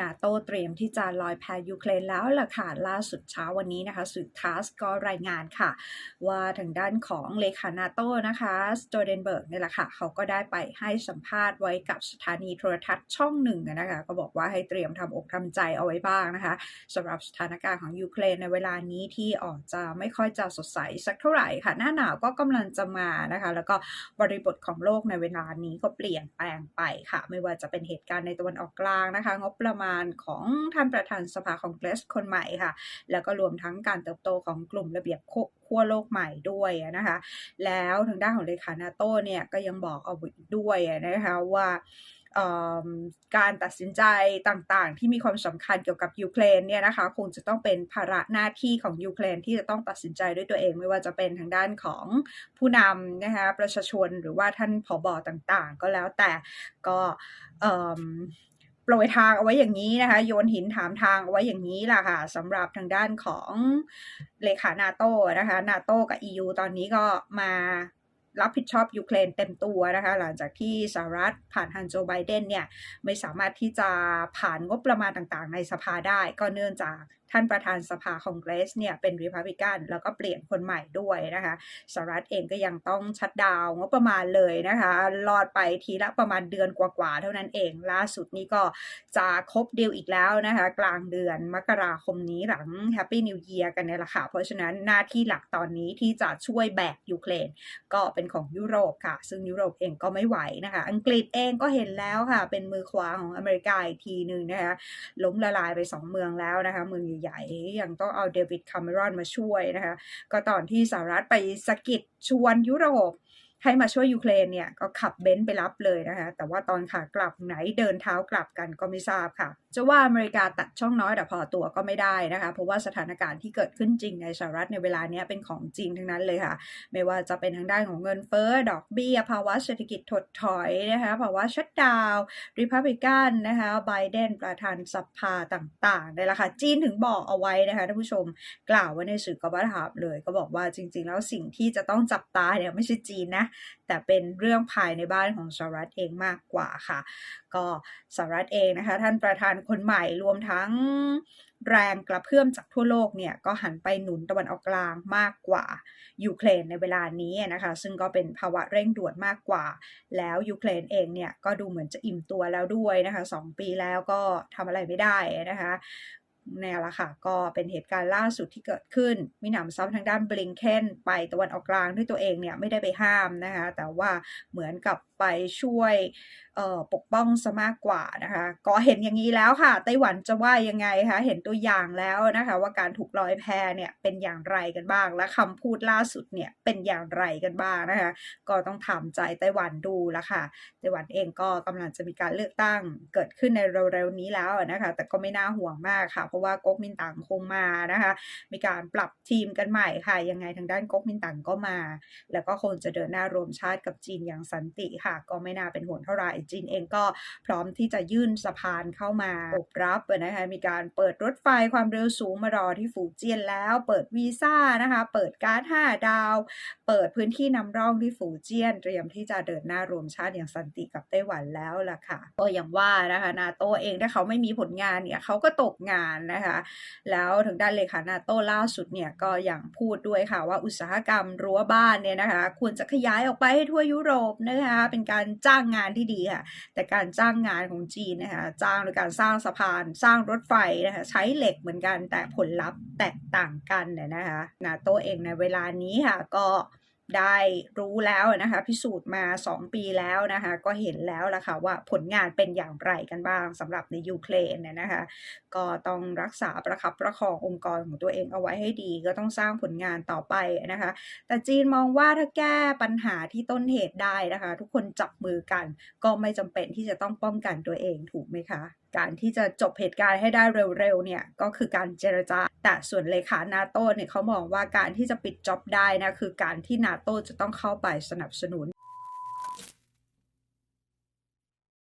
นาโตเตรียมที่จะลอยแพยูเครนแล้วล่ะค่ะล่าสุดเช้าวันนี้นะคะสื่อทัสก็รายงานค่ะ ว่าทางด้านของเลขานาโตนะคะสโตเดนเบิร์กนี่แหละค่ะ เขาก็ได้ไปให้สัมภาษณ์ไว้กับสถานีโทรทัศน์ช่องหนึ่งนะคะ ก็บอกว่าให้เตรียมทำอกทำใจเอาไว้บ้างนะคะสำหรับสถานการณ์ของยูเครนในเวลานี้ที่ออกจะไม่ค่อยจะสดใสสักเท่าไหร่ค่ะ หน้าหนาวก็กำลังจะมานะคะ แล้วก็บริบทของโลกในเวลานี้ก็เปลี่ยนแปลงไปค่ะ ไม่ว่าจะเป็นเหตุการณ์ในตะวันออกกลางนะคะ งบประมาณของท่านประธานสภาคองเกรสคนใหม่ค่ะ แล้วก็รวมทั้งการเติบโตของกลุ่มระเบียบขั้วโลกใหม่ด้วยนะคะ แล้วทางด้านของเลขานาโตเนี่ยก็ยังบอกเอาไว้ด้วยนะคะว่าการตัดสินใจต่างๆ ที่มีความสำคัญเกี่ยวกับยูเครนเนี่ยนะคะคงจะต้องเป็นภาระหน้าที่ของยูเครนที่จะต้องตัดสินใจด้วยตัวเอง ไม่ว่าจะเป็นทางด้านของผู้นำนะคะประชาชนหรือว่าท่านผบต่างๆ ก็แล้วแต่ก็ ปรยทางเอาไว้อย่างนี้นะคะ โยนหินถามทางเอาไว้อย่างนี้ล่ะค่ะสำหรับทางด้านของเลขานาโตนะคะนาโตกับ EU ตอนนี้ก็มารับผิดชอบยูเครนเต็มตัวนะคะ หลังจากที่สหรัฐผ่านฮันโจไบเดนเนี่ย ไม่สามารถที่จะผ่านงบประมาณต่างๆ ในสภาได้ก็เนื่องจาก ท่านประธานสภาคองเกรสเนี่ยเป็นริพับลิกันแล้วก็เปลี่ยนคนใหม่ด้วยนะคะสหรัฐเองก็ยังต้องชัดดาวงบประมาณเลยนะคะรอดไปทีละประมาณเดือนกว่าๆเท่านั้นเองล่าสุดนี้ก็จะครบดีลอีกแล้วนะคะกลางเดือนมกราคมนี้หลัง Happy New Year กันเนี่ยแหละค่ะเพราะฉะนั้นหน้าที่หลักตอนนี้ที่จะช่วยแบกยูเครนก็เป็นของยุโรปค่ะ ซึ่งยุโรปเองก็ไม่ไหวนะคะ อังกฤษเองก็เห็นแล้วค่ะ เป็นมือขวาของอเมริกาอีกทีหนึ่งนะคะล้มละลายไป 2 เมืองแล้วนะคะเมืองใหญ่ๆ ยังต้องเอาเดวิดคาเมรอนมาช่วยนะคะ ก็ตอนที่สหรัฐไปสกิดชวนยุโรปให้มาช่วยยูเครนเนี่ย ก็ขับเบนซ์ไปรับเลยนะคะ แต่ว่าตอนขากลับไหนเดินเท้ากลับกันก็ไม่ทราบค่ะจะว่าอเมริกาตัดช่องน้อยแต่พอตัวก็ไม่ได้นะคะ เพราะว่าสถานการณ์ที่เกิดขึ้นจริงในสหรัฐในเวลานี้เป็นของจริงทั้งนั้นเลยค่ะ ไม่ว่าจะเป็นทางด้านของเงินเฟ้อ ดอกเบี้ย ภาวะเศรษฐกิจถดถอยนะคะภาวะชัดดาวริพับลิกันนะคะไบเดนประธานสภาต่างๆนี่แหละค่ะจีนถึงบอกเอาไว้นะคะท่านผู้ชมกล่าวไว้ในสื่อกบฏาบเลย ก็บอกว่าจริง ๆ แล้วสิ่งที่จะต้องจับตาเนี่ยไม่ใช่จีนนะแต่เป็นเรื่องภายในบ้านของสหรัฐเองมากกว่าค่ะ ก็สหรัฐเองนะคะท่านประธานคนใหม่รวมทั้งแรงกระเพื่อมจากทั่วโลกเนี่ย ก็หันไปหนุนตะวันออกกลางมากกว่ายูเครนในเวลานี้นะคะ ซึ่งก็เป็นภาวะเร่งด่วนมากกว่า แล้วยูเครนเองเนี่ย ก็ดูเหมือนจะอิ่มตัวแล้วด้วยนะคะสองปีแล้วก็ทำอะไรไม่ได้นะคะเนี่ยแหละค่ะ ก็เป็นเหตุการณ์ล่าสุดที่เกิดขึ้น มีหนำซ้ำทางด้านบลิงเคนไปตะวันออกกลางด้วยตัวเองเนี่ยไม่ได้ไปห้ามนะคะ แต่ว่าเหมือนกับไปช่วย ปกป้องซะมากกว่านะคะก็เห็นอย่างนี้แล้วค่ะ ไต้หวันจะว่ายังไงคะเห็นตัวอย่างแล้วนะคะ ว่าการถูกลอยแพเนี่ยเป็นอย่างไรกันบ้าง และคำพูดล่าสุดเนี่ยเป็นอย่างไรกันบ้างนะคะ ก็ต้องถามใจไต้หวันดูละค่ะไต้หวันเองก็กำลังจะมีการเลือกตั้งเกิดขึ้นในเร็วๆนี้แล้วนะคะ แต่ก็ไม่น่าห่วงมากค่ะ เพราะว่าก๊กมินตั๋งคงมานะคะ มีการปรับทีมกันใหม่ค่ะ ยังไงทางด้านก๊กมินตั๋งก็มา แล้วก็คงจะเดินหน้ารวมชาติกับจีนอย่างสันติค่ะ ก็ไม่น่าเป็นห่วงเท่าไหร่จีนเองก็พร้อมที่จะยื่นสะพานเข้ามาอบรับนะคะมีการเปิดรถไฟความเร็วสูงมารอที่ฝูเจียนแล้ว เปิดวีซ่านะคะเปิดการ์ด5ดาว เปิดพื้นที่นำร่องที่ฝูเจียน เตรียมที่จะเดินหน้ารวมชาติอย่างสันติกับไต้หวันแล้วล่ะค่ะก็อย่างว่านะคะนาโตเองถ้าเขาไม่มีผลงานเนี่ยเขาก็ตกงานนะคะแล้วถึงด้านเลขานาโตล่าสุดเนี่ยก็อย่างพูดด้วยค่ะว่าอุตสาหกรรมรั้วบ้านเนี่ยนะคะควรจะขยายออกไปให้ทั่วยุโรปนะคะเป็นการจ้างงานที่ดีค่ะแต่การจ้างงานของจีนนะคะจ้างโดยการสร้างสะพาน สร้างรถไฟนะคะใช้เหล็กเหมือนกันแต่ผลลัพธ์แตกต่างกันเนี่ยนะคะนาโตเองในเวลานี้ค่ะก็ ได้รู้แล้วนะคะพิสูจน์มา 2 ปีแล้วนะคะก็เห็นแล้วละค่ะว่าผลงานเป็นอย่างไรกันบ้างสำหรับในยูเครนเนี่ยนะคะก็ต้องรักษาประคับประคององค์กรของตัวเองเอาไว้ให้ดีก็ต้องสร้างผลงานต่อไปนะคะแต่จีนมองว่าถ้าแก้ปัญหาที่ต้นเหตุได้นะคะ ทุกคนจับมือกันก็ไม่จำเป็นที่จะต้องป้องกันตัวเองถูกไหมคะการที่จะจบเหตุการณ์ให้ได้เร็วๆเนี่ยก็คือการเจรจา แต่ส่วนเลขานาโต้เนี่ยเขามองว่าการที่จะปิดจ็อบได้นะคือการที่นาโต้จะต้องเข้าไปสนับสนุน